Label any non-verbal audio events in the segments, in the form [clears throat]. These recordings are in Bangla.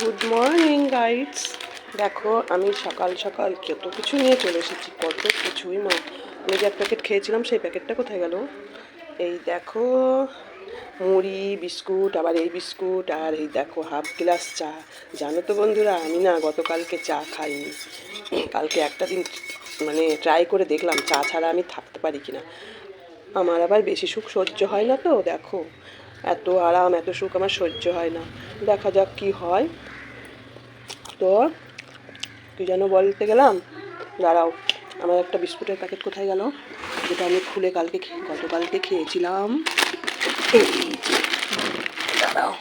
গুড মর্নিং গাইডস দেখো, আমি সকাল সকাল কত কিছু নিয়ে চলে এসেছি, কত কিছুই মা আমি যে এক প্যাকেট খেয়েছিলাম, সেই প্যাকেটটা কোথায় গেল? এই দেখো, মুড়ি, বিস্কুট, আবার এই বিস্কুট, আর এই দেখো, হাফ গ্লাস চা। জানো তো বন্ধুরা, আমি না গতকালকে চা খাইনি। কালকে একটা দিন মানে ট্রাই করে দেখলাম, চা ছাড়া আমি থাকতে পারি কিনা। আমার আবার বেশি সুখ সহ্য হয় না তো, দেখো। এত আরাম, এত সুখ আমার সহ্য হয় না। দেখা যাক কি হয়। তো, তুই যেন বলতে গেলাম, দাঁড়াও, আমার একটা বিস্কুটের প্যাকেট কোথায় গেল? যেটা আমি খুলে কালকে গতকালকে খেয়েছিলাম। দাঁড়াও,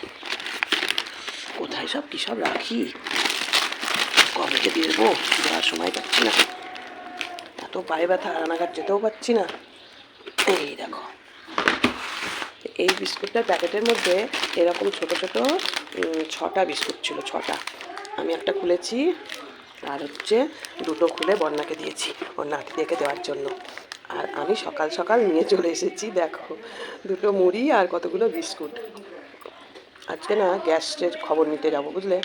কোথায় সব, কী সব রাখি? কবে যে দিয়ে দেবো দেওয়ার সময় পাচ্ছি না। এত পায়ে ব্যথা, রানাঘাট যেতেও পাচ্ছি না। এই দেখো, এই বিস্কুটটার প্যাকেটের মধ্যে এরকম ছোট ছোট ছটা বিস্কুট ছিল, ছটা। আমি একটা খুলেছি আর হচ্ছে দুটো খুলে বন্যাকে দিয়েছি ওর নাতি দেখে দেওয়ার জন্য। আর আমি সকাল সকাল নিয়ে চলে এসেছি, দেখো, দুটো মুড়ি আর কতগুলো বিস্কুট। আজকে না গ্যাসের খবর নিতে যাব, বুঝলে?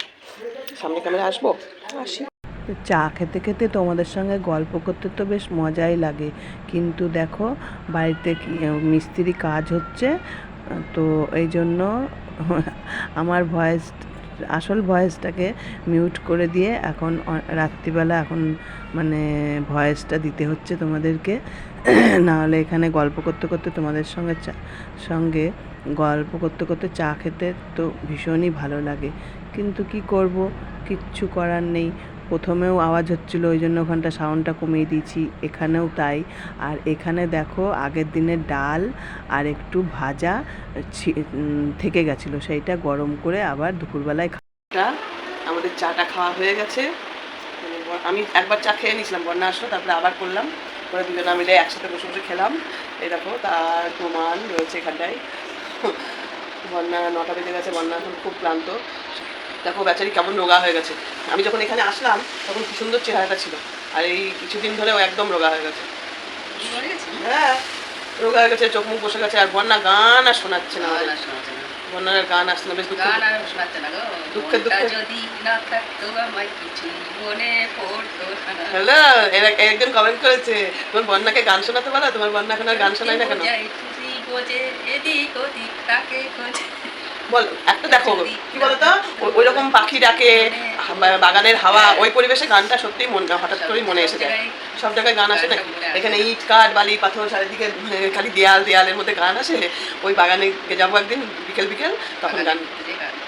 সামনে ক্যামেরা আসব? আসি। চা খেতে খেতে তোমাদের সঙ্গে গল্প করতে তো বেশ মজাই লাগে। কিন্তু দেখো, বাড়িতে মিস্ত্রি কাজ হচ্ছে, তো এই জন্য আমার ভয়েস আসল ভয়েসটাকে মিউট করে দিয়ে এখন রাত্রিবেলা এখন মানে ভয়েসটা দিতে হচ্ছে তোমাদেরকে। [clears throat] নাহলে এখানে গল্প করতে করতে তোমাদের সঙ্গে চা, সঙ্গে গল্প করতে করতে চা খেতে তো ভীষণই ভালো লাগে। কিন্তু কি করব? কিচ্ছু করার নেই। প্রথমেও আওয়াজ হচ্ছিল, ওই জন্য ওখানটা সাউন্ডটা কমিয়ে দিয়েছি, এখানেও তাই। আর এখানে দেখো, আগের দিনের ডাল আর একটু ভাজা থেকে গেছিল। সেইটা গরম করে আবার দুপুরবেলায় খা- টা, আমাদের চাটা খাওয়া হয়ে গেছে। আমি একবার চা খেয়ে নিয়েছিলাম, বন্যা আসলো, তারপরে আবার করলাম। করে দুজনে মিলে একসাথে বসে বসে খেলাম। এই দেখো, তার প্রমাণ রয়েছে এখানটায়। বন্যা নটা বেজে গেছে, বন্যা এখন খুব ক্লান্ত। দেখো বেচারি কেমন রোগা হয়ে গেছে। আমি যখন এখানে আসলাম তখন কি সুন্দর চেহারাটা ছিল। আর এই কিছুদিন ধরে ও একদম রোগা হয়ে গেছে। হ্যাঁ রোগা হয়ে গেছে চোখ মুখ বসে গেছে আর বন্যা গান আর শোনাচ্ছে না। বন্যার গান আসছে না বেশ দুঃখ গো। দুঃখে হ্যালো এর একজন কমেন্ট করেছে তোমার বন্যাকে গান শোনাতে পারো? তোমার বন্যা এখন আর গান শোনায় না কেন? এদিক ওদিক তাকে খোঁজে। বল একটা দেখো কি বলতো? ওই- রকম পাখি ডাকে বাগানের হাওয়া ওই পরিবেশে গানটা সত্যিই মন হঠাৎ করেই মনে এসে যায়। সব জায়গায় গান আসে নাকি এখানে ইট কাঠ বালি পাথর চারিদিকে খালি দেয়াল দেয়ালের মধ্যে গান আসে। ওই বাগানে যাব একদিন বিকেল বিকেল তখন গান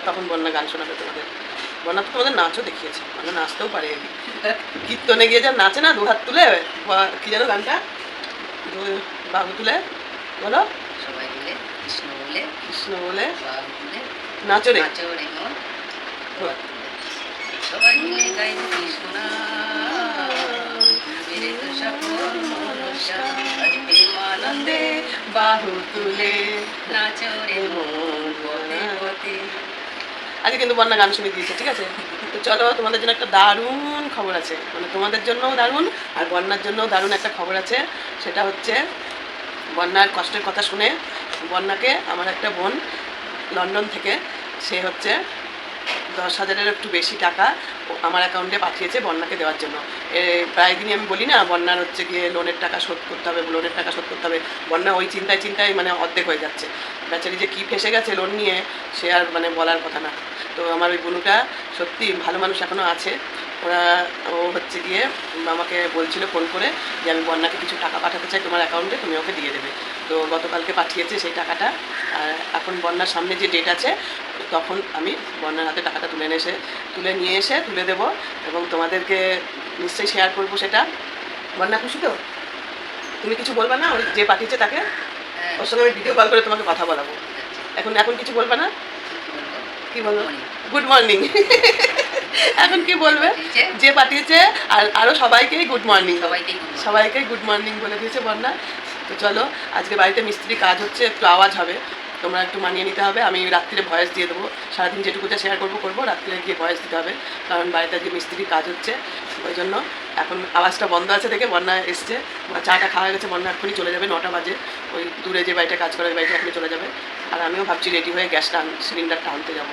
তখন বন্যা গান শোনাবে তোমাদের। বন্যা তো তোমাদের নাচও দেখিয়েছে মানে নাচতেও পারে কীর্তনে গিয়ে যা নাচে না দু হাত তুলে বা কি যেন গানটা? বাহু তুলে বলো। সবাই কৃষ্ণ বলে কৃষ্ণ বলে বাবু তুলে নাচো রে নাচো রে মন সবাই মিলে গাইব কৃষ্ণ মেরে তো সকল মনুষ্য আজ প্রেমানন্দে বাহু তুলে নাচো মন পথে পথে আজকে কিন্তু বন্যা গান শুনে দিয়েছে ঠিক আছে? তো চলো তোমাদের জন্য একটা দারুণ খবর আছে। মানে তোমাদের জন্যও দারুণ আর বন্যার জন্যও দারুণ একটা খবর আছে। সেটা হচ্ছে বন্যার কষ্টের কথা শুনে বন্যাকে আমার একটা বোন লন্ডন থেকে সে হচ্ছে দশ হাজারের একটু বেশি টাকা আমার অ্যাকাউন্টে পাঠিয়েছে বন্যাকে দেওয়ার জন্য। প্রায় দিনই আমি বলি না, বন্যার হচ্ছে গিয়ে লোনের টাকা শোধ করতে হবে লোনের টাকা শোধ করতে হবে। বন্যা ওই চিন্তায় চিন্তায় মানে অর্ধেক হয়ে যাচ্ছে। বেচারি যে কী ফেসে গেছে লোন নিয়ে, সে আর মানে বলার কথা না। তো আমার ওই বোনুটা সত্যি ভালো মানুষ এখনও আছে। ওরা ও হচ্ছে গিয়ে আমাকে বলছিল ফোন করে যে আমি বন্যাকে কিছু টাকা পাঠাতে চাই তোমার অ্যাকাউন্টে তুমি ওকে দিয়ে দেবে। তো গতকালকে পাঠিয়েছে সেই টাকাটা। আর এখন বন্যার সামনে যে ডেট আছে তখন আমি বন্যার হাতে টাকাটা তুলে নিয়ে এসে তুলে নিয়ে এসে তুলে দেব এবং তোমাদেরকে নিশ্চয়ই শেয়ার করব সেটা। বন্যা খুশি তো? তুমি কিছু বলবে না? ওই যে পাঠিয়েছে তাকে? হ্যাঁ, ওর সঙ্গে আমি ভিডিও কল করে তোমাকে কথা বলাবো। এখন এখন কিছু বলবে না? কি বলব গুড মর্নিং এখন কি বলবে? যে পাঠিয়েছে আর আরও সবাইকেই গুড মর্নিং সবাইকেই সবাইকে গুড মর্নিং বলে দিয়েছে বন্যা। তো চলো আজকে বাড়িতে মিস্ত্রি কাজ হচ্ছে একটু আওয়াজ হবে। তোমরা একটু মানিয়ে নিতে হবে। আমি রাত্রিরে ভয়েস দিয়ে দেবো। সারাদিন যেটুকু যা শেয়ার করব করব। রাত্রিরে গিয়ে ভয়েস দিতে হবে। কারণ বাড়িতে আজকে মিস্ত্রি কাজ হচ্ছে ওই জন্য এখন আওয়াজটা বন্ধ আছে দেখে বন্যা এসছে। চাটা খাওয়া গেছে বন্যা এক্ষুনি চলে যাবে নটা বাজে। ওই দূরে যে বাড়িটা কাজ করে ওই বাড়িটা এখনই চলে যাবে। আর আমিও ভাবছি রেডি হয়ে গ্যাসটা সিলিন্ডারটা আনতে যাব।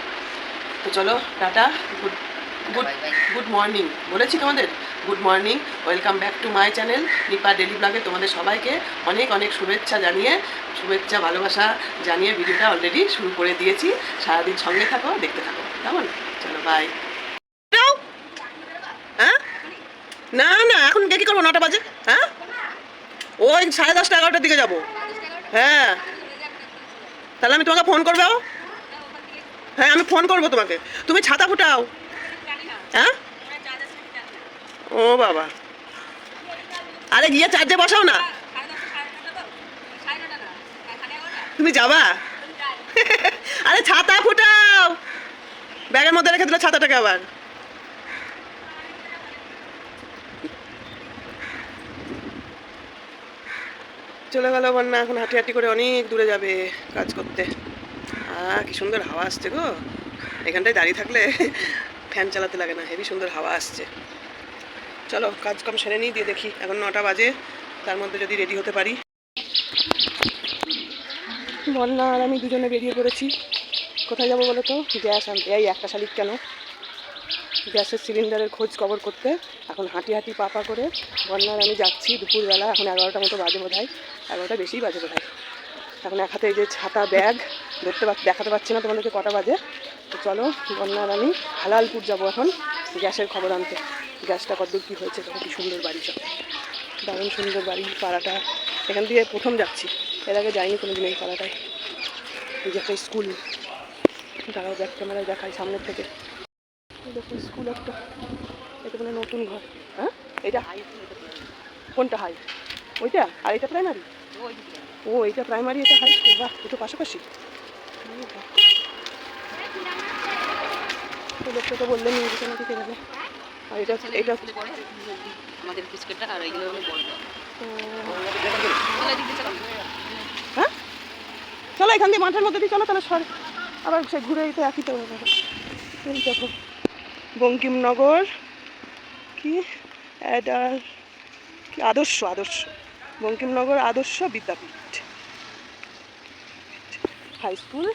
তো চলো tata. Good good. Good morning বলেছি তোমাদের? Good morning welcome back to my channel Nipa daily ব্লগে তোমাদের সবাইকে অনেক অনেক শুভেচ্ছা জানিয়ে, শুভেচ্ছা, ভালোবাসা জানিয়ে ভিডিওটা অলরেডি শুরু করে দিয়েছি। সারাদিন সঙ্গে থাকো, দেখতে থাকো। কেমন? চলো বাই হ্যাঁ? না না, এখন কে কি করব, নটা বাজে। হ্যাঁ? ওই সাড়ে দশটা এগারোটার দিকে যাব। হ্যাঁ। তাহলে আমি তোমাকে ফোন করব? হ্যাঁ আমি ফোন করব তোমাকে। তুমি ছাতা ফুটাও। হ্যাঁ? ও বাবা। আরে গিয়ে চার্জে বসাও না। তুমি যাবা? আরে ছাতা ফুটাও। ব্যাগের মধ্যে রেখে দিল ছাতাটাকে আবার। চলে গেল বন্যা, এখন হাঁটি হাঁটি করে অনেক দূরে যাবে কাজ করতে। আহ, কি সুন্দর হাওয়া আসছে গো। এখানটায় দাঁড়িয়ে থাকলে [laughs] ফ্যান চালাতে লাগে না হেভি সুন্দর হাওয়া আসছে। চলো কাজ কাম সেরে নিই, দিয়ে দেখি এখন নটা বাজে, তার মধ্যে যদি রেডি হতে পারি। বন্যা আর আমি দুজনে বেরিয়ে পড়েছি। কোথায় যাব বলো তো? গ্যাস আনতে এই একটা শালিক কেন? গ্যাসের সিলিন্ডারের খোঁজ খবর করতে। এখন হাঁটি হাঁটি পাপা করে বন্যার আমি যাচ্ছি। দুপুরবেলা এখন এগারোটা মতো বাজে বোধ হয় এগারোটা বেশিই বাজে বোধ এখন এক হাতে এই যে ছাতা ব্যাগ ধরতে পার দেখাতে পারছি না তোমাদেরকে কটা বাজে। তো চলো, বন্যার আমি হালালপুর যাব এখন। গ্যাসের খবর আনতে। গ্যাসটা কত কী হয়েছে, দেখো কি সুন্দর বাড়ি সব। দারুণ সুন্দর বাড়ি, পাড়াটা। এখান দিয়ে প্রথম যাচ্ছি। এর আগে যাইনি কোনো দিন এই পাড়াটায়। এই যে একটা স্কুল। দাঁড়াও, ব্যাক ক্যামেরায় দেখাই সামনের থেকে। দেখো স্কুল একটা। এটা মানে নতুন ঘর। হ্যাঁ? এটা হাই। কোনটা হাই? ওইটা? আর এটা প্রাইমারি? ও এইটা প্রাইমারি এটা হাই স্কুল বাহ দুটো পাশাপাশি। তো লোকটা তো বললেন ইংরেজি দিতে গেলে আর এটা এটা আমাদের বিস্কুটটা আর এইগুলো হ্যাঁ? চলো এখান দিয়ে মাঠের মধ্যে দিয়ে চলো তাহলে সর। আবার সে ঘুরে এই তো একই তো এই দেখো বঙ্কিমনগর কি? অ্যাডার কি আদর্শ আদর্শ। বঙ্কিমনগর আদর্শ বিদ্যাপীঠ। হাই স্কুল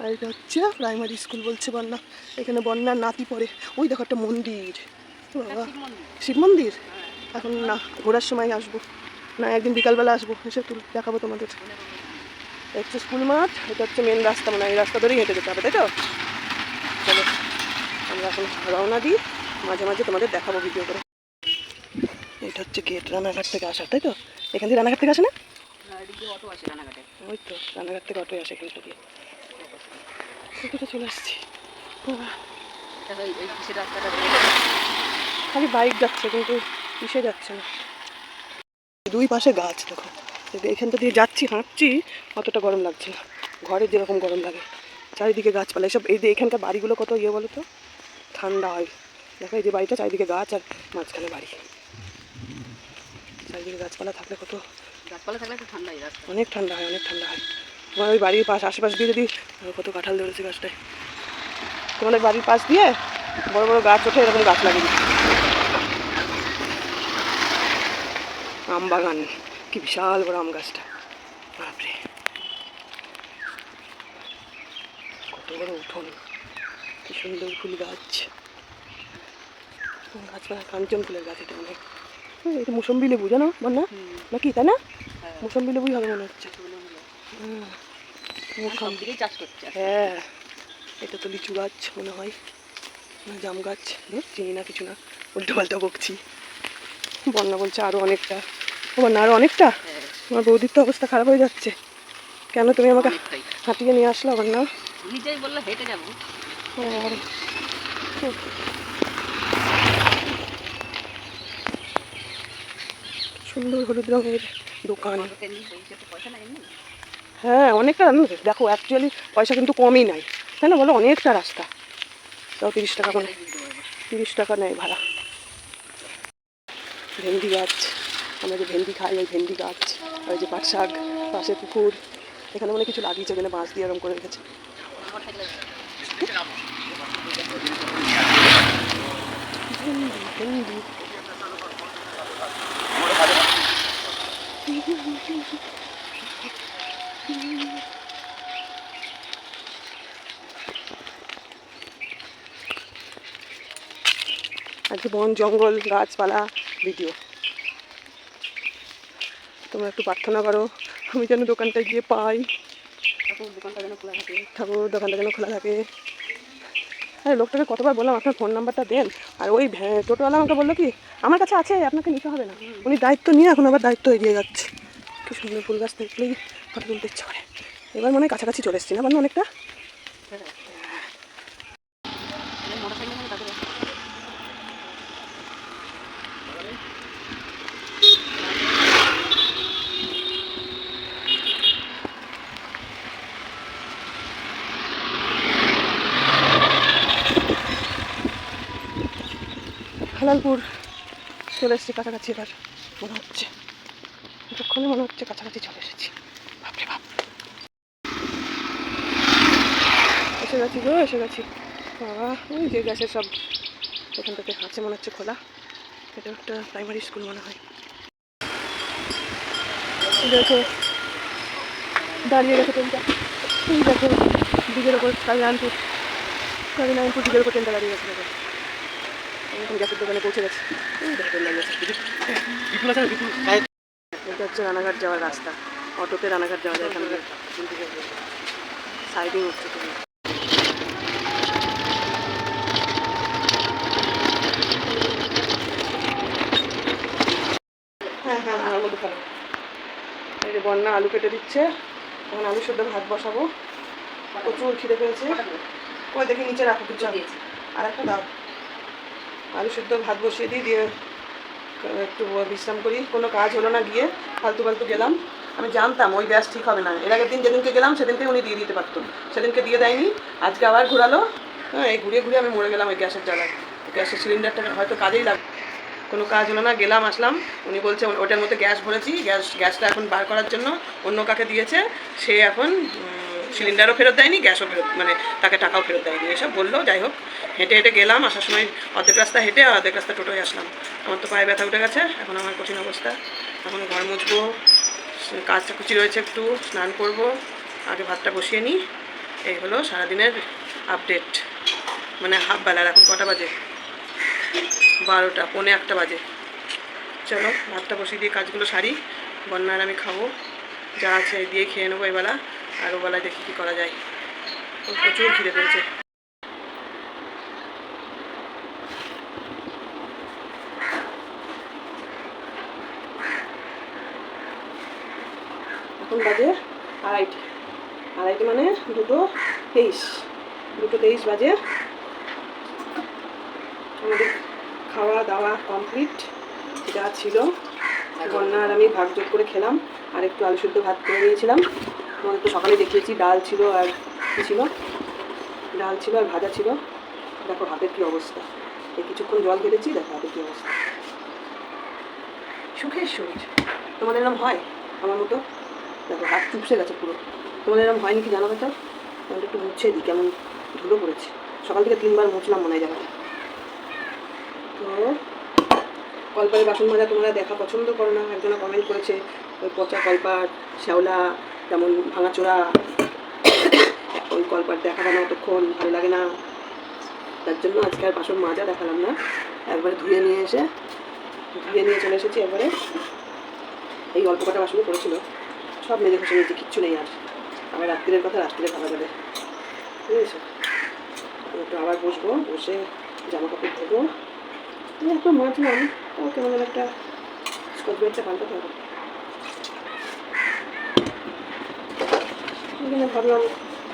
আর এটা হচ্ছে প্রাইমারি স্কুল বলছে বন্যা। এখানে বন্যার নাতি পড়ে। ওই দেখো একটা মন্দির। বাবা। শিব মন্দির। এখন না ঘোরার সময় আসব। না একদিন বিকালবেলা আসব। এসে তুল দেখাবো তোমাদের। এটা হচ্ছে স্কুল মাঠ। এটা হচ্ছে মেন রাস্তা মানে এই রাস্তা ধরেই হেঁটে যেতে হবে তাই তো? চলো আমরা এখন রওনা দিই। মাঝে মাঝে তোমাদের দেখাবো ভিডিও করে। এটা হচ্ছে গেট রানাঘাট থেকে আসার তাই তো? এখান থেকে রানাঘাট থেকে আসে না? অটো আছে রানাঘাটে। ওই তো রানাঘাট থেকে অটোয় আসে এখানটা দিয়ে কোথায় চলে আসছি। রাস্তাটা। খালি বাইক যাচ্ছে কিন্তু কিসে যাচ্ছে না। দুই পাশে গাছ দেখো। এখানটা দিয়ে যাচ্ছি হাঁটছি অতটা গরম লাগছে না। ঘরে যেরকম গরম লাগে। চারিদিকে গাছপালা। এসব এই যে এখানকার বাড়িগুলো কত ইয়ে বলো তো? ঠান্ডা হয়। দেখো এই যে বাড়িটা চারিদিকে গাছ আর মাঝখানে বাড়ি। চারিদিকে গাছপালা থাকলে কত গাছপালা থাকলে একটু ঠান্ডা রাস্তা অনেক ঠান্ডা হয়, অনেক ঠান্ডা হয়। তোমার ওই বাড়ির পাশ, আশেপাশ দিয়ে যদি কত কাঁঠাল ধরেছে গাছটায়। তোমাদের বাড়ির পাশ দিয়ে বড় বড় গাছ ওঠে, এরকম গাছ লাগিয়ে আম বাগান, কি বিশাল বড় আম গাছটা। বাপরে। কত বড় উঠোন, কি সুন্দর ফুল গাছ। গাছপালা কাঞ্চন ফুলের গাছ এটা অনেক। এটা মুসম্বি লেবু জানো বন্যা? নাকি তাই না? মুসম্বি লেবুই হবে মনে হচ্ছে। হ্যাঁ। এটা তো লিচু গাছ মনে হয় না জাম গাছ চিনি না কিছু না উল্টো পাল্টা বকছি। বন্যা বলছে আরও অনেকটা। বন্যা আরও অনেকটা? আমার বৌদির তো অবস্থা খারাপ হয়ে যাচ্ছে। কেন তুমি আমাকে হাঁটিয়ে নিয়ে আসলো বন্যা? নিজেই বলল হেঁটে যাব ও, হুম। সুন্দর হলুদ রঙের দোকান। হ্যাঁ অনেকটা রান্না দেখো অ্যাকচুয়ালি পয়সা কিন্তু কমই নাই। তাই না বলো? অনেকটা রাস্তা। তাও তিরিশ টাকা মানে তিরিশ টাকা নেয় ভাড়া। ভেন্ডি গাছ। আমরা যে ভেন্ডি খাই ওই ভেন্ডি গাছ ওই যে পাট শাক পাশে পুকুর এখানে মনে কিছু লাগিয়েছে এখানে বাঁশ দিয়ে এরকম করে রেখেছে। ভেন্ডি ভেন্ডি। আজকে বন জঙ্গল গাছপালা ভিডিও। তোমরা একটু প্রার্থনা করো আমি যেন দোকানটায় গিয়ে পাই। ঠাকুর দোকানটা যেন খোলা থাকে। ঠাকুর দোকানটা যেন খোলা থাকে। আরে লোকটাকে কতবার বললাম আপনার ফোন নাম্বারটা দেন। আর ওই টোটোওয়ালা আমাকে বলল কি আমার কাছে আছে আপনাকে নিতে হবে না। উনি দায়িত্ব নিয়ে এখন আবার দায়িত্ব এগিয়ে যাচ্ছে। কি সুন্দর ফুল গাছ দেখলেই ফটো তুলতে ইচ্ছা করে। এবার মনে হয় কাছাকাছি চলে এসেছি না? মানে অনেকটা? হালালপুর চলে এসেছি কাছাকাছি এবার, মনে হচ্ছে। এতক্ষণে মনে হচ্ছে কাছাকাছি চলে এসেছি। বাপরে বাপ। এসে গেছি গো এসে গেছি। বাবা ওই যে গেছে সব এখান থেকে আছে মনে হচ্ছে খোলা। এটা একটা প্রাইমারি স্কুল মনে হয়। দেখো দাঁড়িয়ে গেছে ট্রেনটা। এই দেখো দিকের ওপর কালীনারায়ণপুর কালীনারায়ণপুর দিকের ওপর ট্রেনটা দাঁড়িয়ে গেছে দেখো। এখন গ্যাসের দোকানে পৌঁছে গেছি। এই দেখো ট্রেন দাঁড়িয়ে আছে এটা হচ্ছে রানাঘাট যাওয়ার রাস্তা। অটোতে রানাঘাট যাওয়া যায় এখান থেকে। সাইডিং হচ্ছে হ্যাঁ হ্যাঁ ভালো এই যে বন্যা আলু কেটে দিচ্ছে। এখন আলু সেদ্ধ ভাত বসাবো। প্রচুর খিদে পেয়েছে। কই দেখি নিচে রাখো কিছু। আর একটা দাও। আলু সেদ্ধ ভাত বসিয়ে দিই দিয়ে একটু বিশ্রাম করি। কোনো কাজ হলো না গিয়ে, ফালতু ফালতু গেলাম। আমি জানতাম ওই গ্যাস ঠিক হবে না। এর আগের দিন যেদিনকে গেলাম, সেদিনকে উনি দিয়ে দিতে পারতো। সেদিনকে দিয়ে দেয়নি। আজকে আবার ঘোরালো। হ্যাঁ এই ঘুরিয়ে ঘুরিয়ে আমি মরে গেলাম ওই গ্যাসের জ্বালায়। গ্যাসের সিলিন্ডারটা হয়তো কাজেই লাগবে কোনো কাজ হলো না, গেলাম, আসলাম। উনি বলছে ওটার মধ্যে গ্যাস ভরেছি। গ্যাস, গ্যাসটা এখন বার করার জন্য অন্য কাকে দিয়েছে, সে এখন সিলিন্ডারও ফেরত দেয়নি, গ্যাসও ফেরত মানে তাকে টাকাও ফেরত দেয়নি। এসব বলল, যাই হোক, হেঁটে হেঁটে গেলাম, আসার সময় অর্ধেক রাস্তা হেঁটে আর অর্ধেক রাস্তা টোটোয় আসলাম। আমার তো পায়ে ব্যথা উঠে গেছে, এখন আমার কঠিন অবস্থা। এখন ঘর মুছবো কাজটা কুচি রয়েছে একটু, স্নান করব, আগে ভাতটা বসিয়ে নিই। এই হলো সারাদিনের আপডেট। মানে হাফ বেলার এখন কটা বাজে? বারোটা, পৌনে একটা বাজে। চলো, ভাতটা বসিয়ে দিয়ে কাজগুলো সারি, বন্যার আমি খাব। যা আছে দিয়ে খেয়ে নেব এবেলা। আর ওবেলায় দেখি কী করা যায়। প্রচুর খিদে পেয়েছে এখন বাজে আড়াইটে। আড়াইটে মানে দুটো তেইশ। দুটো তেইশ বাজে। আমাদের খাওয়া দাওয়া কমপ্লিট। যা ছিল। বন্যা আর আমি ভাগযোগ করে খেলাম। আর একটু আলু সিদ্ধ ভাত করে নিয়েছিলাম। তোমাদের তো সকালে দেখিয়েছি, ডাল ছিল আর কী ছিল? ডাল ছিল আর ভাজা ছিল। দেখো হাতের কী অবস্থা। এই কিছুক্ষণ জল ঘেটেছি দেখো হাতের কী অবস্থা। সুখের শরীর তোমাদের এরকম হয় আমার মতো? দেখো হাত চুপসে গেছে পুরো। তোমাদের এরকম হয়নি কি জানো বেচার আমি একটু মুছে দিই, কেমন ধুলো পড়েছে। সকাল থেকে তিনবার মুছলাম মনে হয় জায়গাটা। তো কলপারে বাসন মাজা তোমরা দেখা পছন্দ করো না। একজনে কমেন্ট করেছে, ওই পচা কলপাট, শ্যাওলা যেমন ভাঙাচোরা, ওই কলপাট দেখাবে না অতক্ষণ, ভালো লাগে না। তার জন্য আজকে আর বাসন মাজা দেখালাম না। একবারে ধুয়ে নিয়ে এসে, ধুয়ে নিয়ে চলে এসেছি একবারে। এই অল্প কটা বাসনই পড়েছিল। সব মেজে ঘষে নিয়েছি, কিচ্ছু নেই আর। আবার রাত্রিরের কথা, রাত্রিরে ভালো যাবে। বুঝেছ আমি একটু আবার বসবো, বসে জামা কাপড় ধোবো এত মাজলাম কেমন একটা স্কচ ব্রাইটটা পাল্টাতে হবে। এখানে ভাবলাম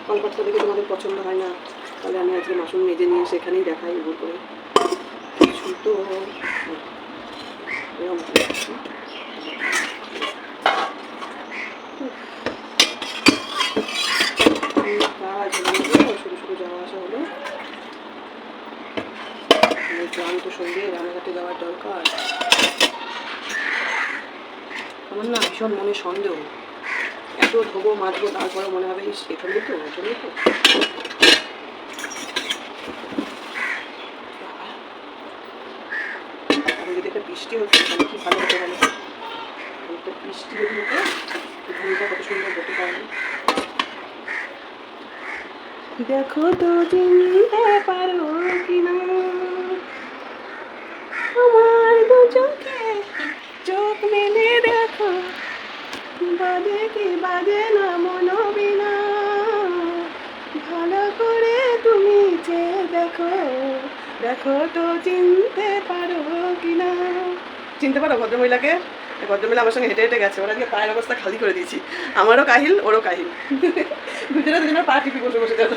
কলকাতা দেখে তোমাদের পছন্দ হয় না, তাহলে আমি আজকে মাসুম মেজে নিয়ে সেখানেই দেখাই উপর করে। শুধু যাওয়া আসা সন্ধ্যে রানাঘাটে যাওয়ার দরকার আমার না ভীষণ মনে সন্দেহ। এত ধোবো মাজবো তারপরে মনে হবে, ইস এখানে তো ওখানে তো। যদি একটা বৃষ্টি হতো তাহলে কি ভালো হতো বলো? বৃষ্টি যদি হতো কত সুন্দর হতে পারে। দেখো তো চিনতে পারো কিনা। আমার দু চোখে চোখ মেলে বাজে কি বাজে না মনোবিনা ভালো করে তুমি যে দেখো দেখো তো চিনতে পারো কিনা। চিনতে পারো ভদ্রমহিলাকে? ভদ্রমহিলা আমার সঙ্গে হেঁটে হেঁটে গেছে ওরা দিয়ে পায়ের অবস্থা খালি করে দিয়েছি। আমারও কাহিল ওরও কাহিল। দুজনে দুজনের পা টিপি বসে বসে গেল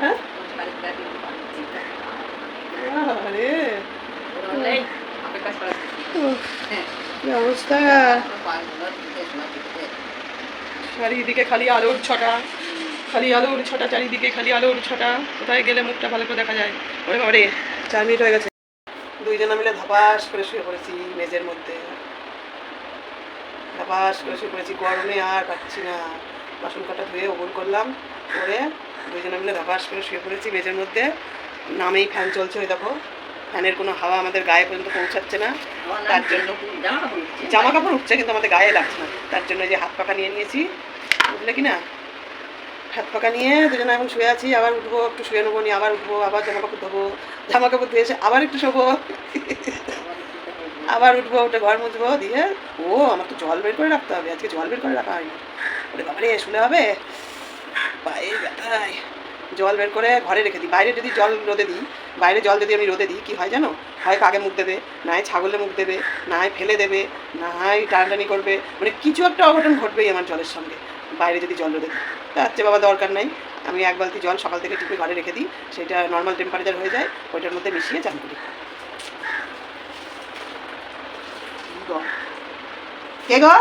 হ্যাঁ? আরে কি অবস্থা? চারিদিকে খালি আলোর ছটা। খালি আলোর ছটা চারিদিকে খালি আলোর ছটা। কোথায় গেলে মুখটা ভালো করে দেখা যায়? ওরে বাবারে। চার মিনিট হয়ে গেছে। দুইজনা মিলে ধাপাস করে শুয়ে পড়েছি মেজের মধ্যে। ধাপাস করে শুয়ে পড়েছি গরমে আর পাচ্ছি না। বাসন কাটা ধুয়ে ওগুন করলাম করে দুইজনা মিলে ধাপাস করে শুয়ে পড়েছি মেজের মধ্যে। নামেই ফ্যান চলছে ওই দেখো। ফ্যানের কোনো হাওয়া আমাদের গায়ে পর্যন্ত পৌঁছাচ্ছে না। তার জন্য জামা কাপড় উঠছে? কিন্তু আমাদের গায়ে লাগছে না। তার জন্য যে হাত পাখা নিয়ে নিয়েছি। বুঝলে কি না? হাত পাখা নিয়ে দুজনে এখন শুয়ে আছি। আবার উঠবো একটু শুয়ে নেব নিয়ে আবার উঠবো আবার জামা কাপড় ধোবো জামা কাপড় ধুয়ে এসে আবার একটু শোবো। আবার উঠবো উঠে ঘর মুছবো দিয়ে ও আমার তো জল বের করে রাখতে হবে। আজকে জল বের করে রাখা হয়নি। ওরে বাবারে শুলে হবে? পায়ে ব্যথায়। জল বের করে ঘরে রেখে দিই। বাইরে যদি জল রোদে দিই, বাইরে জল যদি আমি রোদে দিই, কি হয় জানো? হয় কাকে মুখ দেবে? না হয় ছাগলে মুখ দেবে? না হয় ফেলে দেবে? না হয় টানাটানি করবে? মানে কিছু একটা অঘটন ঘটবেই আমার জলের সঙ্গে, বাইরে যদি জল রোদে দিই। তার চেয়ে বাবা, দরকার নাই। আমি এক বালতি জল সকাল থেকে টিপে ঘরে রেখে দিই, সেটা নর্মাল টেম্পারেচার হয়ে যায়, ওইটার মধ্যে মিশিয়ে চান করি। কে গো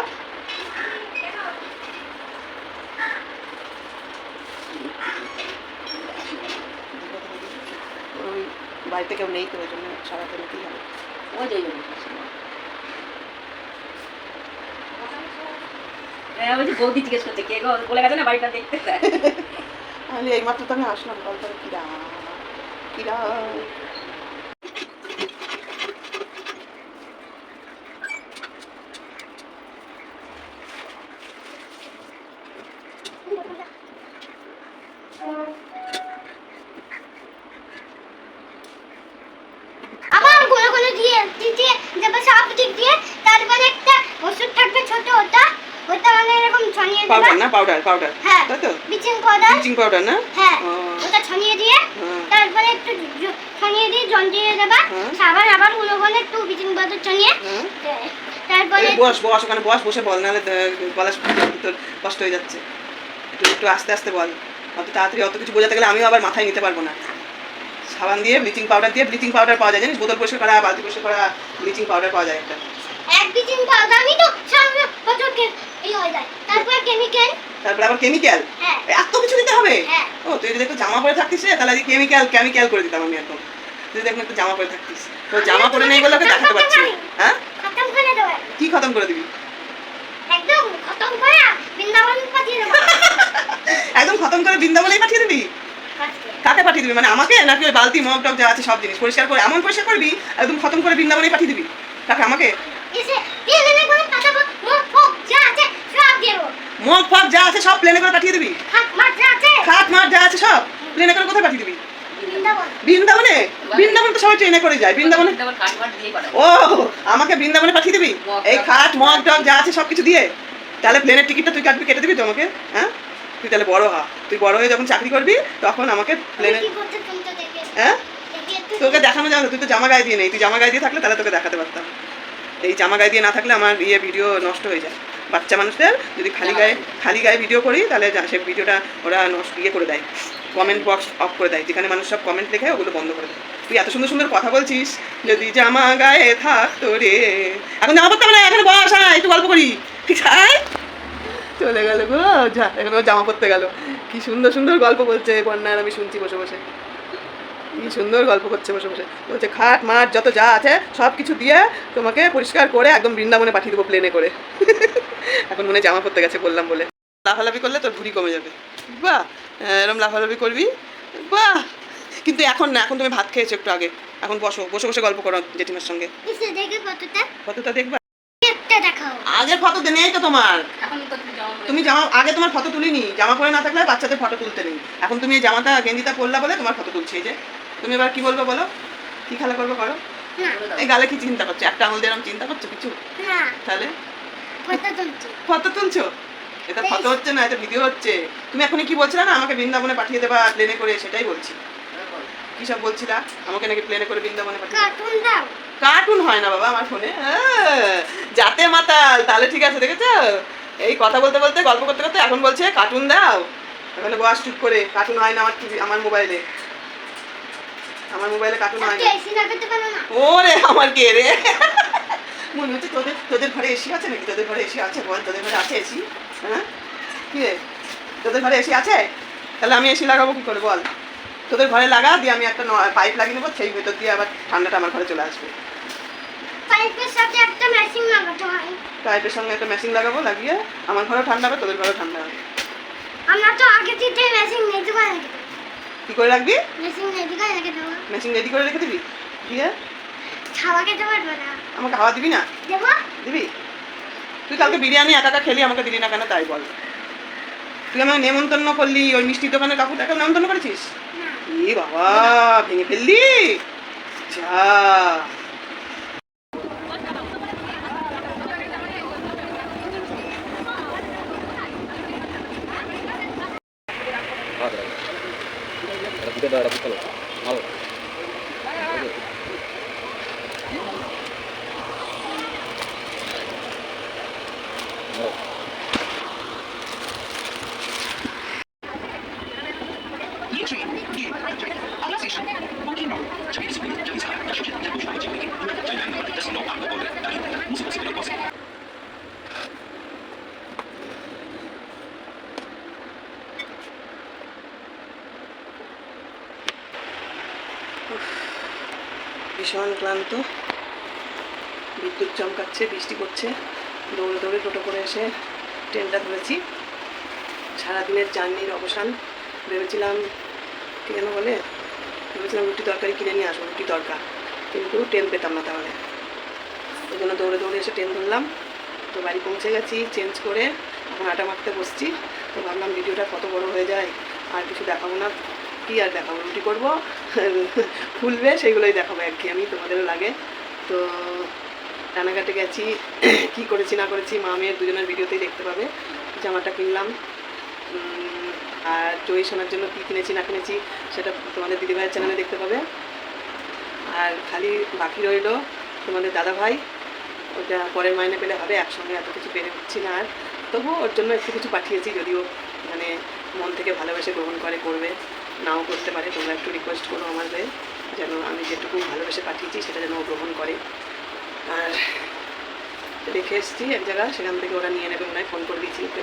ওই বাড়িতে কেউ নেই তো ওই জন্য সারাতে নিতেই হবে বৌদি জিজ্ঞেস করছে কে গো বলে গেছে না বাড়িটা দেখতে তাহলে এইমাত্র তো আমি আসলাম কল করে কিরা কিরা আবার গোলে গোলে দিয়ে দিয়ে যাবে সব দিক দিয়ে তারপরে একটা ওষুধ থাকবে ছোট ওটা ওটা ছড়িয়ে পাউডার না? পাউডার পাউডার হ্যাঁ তাই তো? ব্লিচিং পাউডার ব্লিচিং পাউডার না? হ্যাঁ ওটা ছড়িয়ে দিয়ে হ্যাঁ। তারপরে একটু ছড়িয়ে দিয়ে জল দিয়ে দেবে। হ্যাঁ। আবার একটু ব্লিচিং পাউডার ছড়িয়ে। তারপরে বস বস ওখানে বস বসে বল নাহলে গলা তোর কষ্ট হয়ে যাচ্ছে। একটু একটু আস্তে আস্তে বল। অত তাড়াতাড়ি অত কিছু বোঝাতে গেলে আমিও আবার মাথায় নিতে পারব না। সাবান দিয়ে ব্লিচিং পাউডার দিয়ে ব্লিচিং পাউডার পাওয়া যায় জানিস? বোতল পরিষ্কার করা বালতি পরিষ্কার করা ব্লিচিং পাউডার পাওয়া যায় একটা। এক ব্লিচিং পাউডার আমি তো এই হয়ে যায় তারপরে কেমিক্যাল তারপরে আবার কেমিক্যাল এত কিছু দিতে হবে? হ্যাঁ। ও তুই যদি একটু জামা পরে থাকতিস তাহলে আজকে কেমিক্যাল কেমিক্যাল করে দিতাম আমি একদম তুই যদি একটু জামা পরে থাকতিস। তো জামা পরে নেই বলে ওকে দেখাতে পারছি। হ্যাঁ? খতম করে দেবে। কি খতম করে দিবি? একদম খতম করে বৃন্দাবন পাঠিয়ে দেবো। [laughs] একদম খতম করে বৃন্দাবনেই পাঠিয়ে দিবি? কাকে পাঠিয়ে দিবি? মানে আমাকে? নাকি ওই বালতি মগ টগ যা আছে সব জিনিস? পরিষ্কার করে এমন পরিষ্কার করবি একদম খতম করে বৃন্দাবনেই পাঠিয়ে দিবি। কাকে? আমাকে এসে প্লেনে করে পাঠাবো মুখ ফুক যা আছে সব দেবো মগ ফগ যা আছে সব প্লেনে করে পাঠিয়ে দিবি। খাট মাঠ যা আছে। সব প্লেনে করে কোথায় পাঠিয়ে দিবি? বৃন্দাবন। বৃন্দাবনে? বৃন্দাবন তো সবাই ট্রেনে করে যায়। বৃন্দাবনে? ও আমাকে বৃন্দাবনে পাঠিয়ে দিবি? এই খাট মগ টগ যা আছে সব কিছু দিয়ে। তাহলে প্লেনের টিকিটটা তুই কাটবি কেটে দিবি তো আমাকে হ্যাঁ? তুই তাহলে বড় হ। তুই বড় হয়ে যখন চাকরি করবি তখন আমাকে প্লেনে হ্যাঁ? তোকে দেখানো যাবে তুই তো জামা গায়ে দিয়ে নেই। তুই জামা গায়ে দিয়ে থাকলে তাহলে তোকে দেখাতে পারতাম। এই জামা গায়ে দিয়ে না থাকলে আমার ইয়ে ভিডিও নষ্ট হয়ে যায়। বাচ্চা মানুষদের যদি খালি গায়ে খালি গায়ে ভিডিও করি, তাহলে সে ভিডিওটা ওরা নষ্ট ইয়ে করে দেয়। কমেন্ট বক্স অফ করে দেয়। যেখানে মানুষ সব কমেন্ট লেখে ওগুলো বন্ধ করে দেয়। তুই এত সুন্দর সুন্দর কথা বলছিস, যদি জামা গায়ে থাকতো রে। এখন জামা পড়তে না এখানে বস আয় একটু গল্প করি। ঠিক আছে? চলে গেল গো, যা, এখন জামা পড়তে গেল। কি সুন্দর সুন্দর গল্প বলছে, বন্যার আমি শুনছি বসে বসে। কি সুন্দর গল্প করছে বসে বসে। বলছে খাট মাঠ যত যা আছে সব কিছু দিয়ে তোমাকে পরিষ্কার করে একদম বৃন্দাবনে পাঠিয়ে দেবো প্লেনে করে। [laughs] এখন মনে জামা পড়তে গেছে বললাম বলে। লাফালাফি করলে তোর ভুড়ি কমে যাবে। বাহ এরম লাফালাফি করবি? বাহ! কিন্তু এখন না এখন তুমি ভাত খেয়েছো একটু আগে। এখন বসো বসে বসে গল্প করো জেঠিমার সঙ্গে। ফটোটা। দেখবা? আগের ফটো নেই তো তোমার। তুমি জামা তুমি জামা আগে তোমার ফটো তুলিনি। জামা পরে না থাকলে বাচ্চাদের ফটো তুলতে নেই। এখন তুমি এই জামাটা গেঞ্জিটা পরলা বলে তোমার ফটো তুলছি এই যে। তুমি এবার কি বলব বলো? কি খেলা করব করো? এই গালে কি চিন্তা করছ? একটা আঙুল দিয়ে চিন্তা করছ কিছু? তাহলে? ফটো তুলছো। এটা ফটো হচ্ছে না এটা ভিডিও হচ্ছে। তুমি এখনই কি বলছিলে না আমাকে বৃন্দাবনে পাঠিয়ে দেবা প্লেনে করে? সেটাই বলছি। কি সব বলছিলা? আমাকে নাকি প্লেনে করে বৃন্দাবনে পাঠিয়ে কার্টুন দাও। কার্টুন হয় না বাবা আমার ফোনে। যাতে মাতাল। তাহলে ঠিক আছে দেখেছ? এই কথা বলতে বলতে গল্প করতে করতে এখন বলছে কার্টুন দাও। এখানে বয়স চুপ করে কার্টুন হয় না আমার টিভি আমার মোবাইলে আমার মোবাইলে কার্টুন হয় পারো ওরে আমার কে রে? মনে হচ্ছে তোদের তোদের ঘরে এসি আছে নাকি? তোদের ঘরে এসি আছে বল তোদের ঘরে আছে এসি হ্যাঁ? কি রে? তোদের ঘরে এসি আছে? তাহলে আমি এসি লাগাবো কি করে বল? তোদের ঘরে লাগা দিয়ে আমি একটা পাইপ লাগিয়ে নেব সেই ভেতর দিয়ে আবার ঠান্ডাটা আমার ঘরে চলে আসবে। পাইপের সাথে একটা মেশিন লাগাতে হয়। পাইপের সঙ্গে একটা মেশিন লাগাবো লাগিয়ে আমার ঘরেও ঠান্ডা হবে তোদের ঘরেও ঠান্ডা হবে। আমরা তো আগে থেকে মেশিন রেখে দেবো কি করে রাখবি? মেশিন রেডি করে রেখে দেবো? ঠিক আছে? আমাকে খাওয়া দিবি না? দেবো? দিবি? তুই কালকে বিরিয়ানি একা একা খেলি আমাকে দিলি না কেন তাই বল। তুই আমাকে নেমন্তন্ন করলি ওই মিষ্টি দোকানের কাকুটাকে নেমন্তন্ন করেছিস? না। এ বাবা ভেঙে ফেললি? যা। দুটো দাঁড়া বুঝতে ভালো ভীষণ ক্লান্ত বিদ্যুৎ বৃষ্টি করছে দৌড়ে দৌড়ে টোটো করে এসে ট্রেনটা ধরেছি। সারাদিনের জার্নির অবসান। ভেবেছিলাম, কি যেন বলে? ভেবেছিলাম রুটি তরকারি কিনে নিয়ে আসব, রুটি দরকার কিন্তু ট্রেন পেতাম না তাহলে। ওই জন্য দৌড়ে দৌড়ে এসে ট্রেন ধরলাম। তো বাড়ি পৌঁছে গেছি, চেঞ্জ করে এখন আটা মাখতে বসছি। তো ভাবলাম ভিডিওটা কত বড় হয়ে যায়, আর কিছু দেখাবো না। কি আর দেখাবো? রুটি করব? ফুলবে সেইগুলোই দেখাবো আর কি। আমি, তোমাদেরও লাগে। তো রানাঘাটে গেছি, [clears throat] কি করেছি, না করেছি, মা মেয়ের দুজনের ভিডিওতেই দেখতে পাবে। জামাটা কিনলাম আর জয়ী শোনার জন্য কী কিনেছি, না কিনেছি, সেটা তোমাদের দিদিভাইয়ের চ্যানেলে দেখতে পাবে। আর খালি বাকি রইল তোমাদের দাদা ভাই ওটা পরের মাইনে পেলে হবে, একসঙ্গে এত কিছু পেরে উঠছি না আর। তবুও ওর জন্য একটু কিছু পাঠিয়েছি, যদিও মানে মন থেকে ভালোবেসে গ্রহণ করে, করবে, নাও করতে পারে, তোমরা একটু রিকোয়েস্ট করো হয়ে যেন আমি যেটুকু ভালোবেসে পাঠিয়েছি, সেটা যেন গ্রহণ করে। আর রেখে এসেছি এক জায়গা সেখান থেকে ওরা নিয়ে নেবে হয় ফোন করে দিয়েছি ওকে।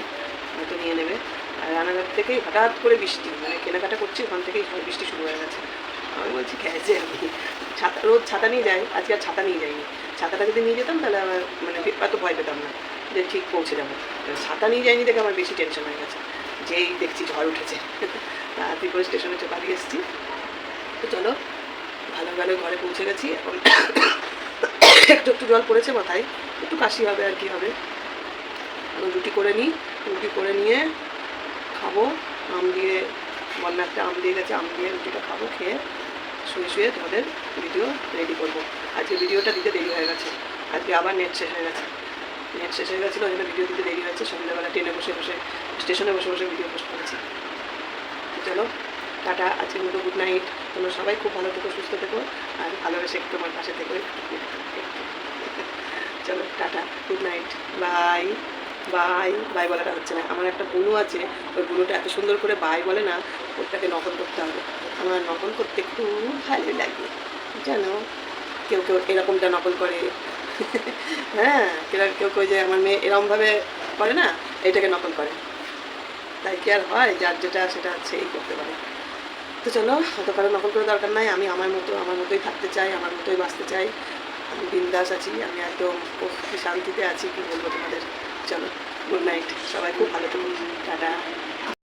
হয়তো নিয়ে নেবে। আর রানাঘাট থেকেই হঠাৎ করে বৃষ্টি মানে কেনাকাটা করছি, ওখান থেকেই বৃষ্টি শুরু হয়ে গেছে। আমি বলছি খেয়েছে আমি ছাতা, রোজ ছাতা নিয়ে যাই, আজকে আর ছাতা নিয়ে যাইনি। ছাতাটা যদি নিয়ে যেতাম, তাহলে আমার মানে এত ভয় পেতাম না যে ঠিক পৌঁছে যাব। ছাতা নিয়ে যাইনি দেখে আমার বেশি টেনশন হয়ে গেছে। যেই দেখছি ঝড় উঠেছে। তাড়াতাড়ি করে স্টেশনে চলে পালিয়ে এসেছি। চলো, ভালো ভালো ঘরে পৌঁছে গেছি। এখন একটু একটু জল পড়েছে মাথায়, একটু কাশি হবে আর কি হবে। রুটি করে নিই, রুটি করে নিয়ে খাব, আম দিয়ে বন্যা একটা আম দিয়ে গেছে, আম দিয়ে রুটিটা খাব, খেয়ে শুয়ে শুয়ে তোমাদের ভিডিও রেডি করব। আজকে ভিডিওটা দিতে দেরি হয়ে গেছে। আজকে আবার নেট শেষ হয়ে গেছে। নেট শেষ হয়ে গেছিল, ওই জন্য ভিডিও দিতে দেরি হয়েছে। সন্ধ্যাবেলা ট্রেনে বসে বসে স্টেশনে বসে বসে ভিডিও পোস্ট করেছি। চলো। টাটা আজকের মতো গুড নাইট তোমরা সবাই খুব ভালো থেকো, সুস্থ থেকো, আর ভালোবেসে আমার পাশে থেকো। [laughs] চলো, tata good night bye bye bye বলাটা হচ্ছে না। আমার একটা বুনু আছে, ওই বুনুটা এত সুন্দর করে বাই বলে না, ওটাকে নকল করতে হবে। আমার নকল করতে খুব ভালো লাগে, জানো? কেউ কেউ এরকমটা নকল করে। [laughs] হ্যাঁ কেউ কেউ কেউ যে আমার মেয়ে এরকমভাবে করে না, এটাকে নকল করে। তাই কি আর হয়, যার যেটা সেটা সেই করতে পারে। তো চলো, অত কারও নকল করে দরকার নাই। আমি আমার মতো, আমার মতোই থাকতে চাই, আমার মতোই বাঁচতে চাই। আমি বিন্দাস আছি, আমি একদম শান্তিতে আছি, কি বলব তোমাদের? চলো গুড নাইট সবাই খুব ভালো থাকুন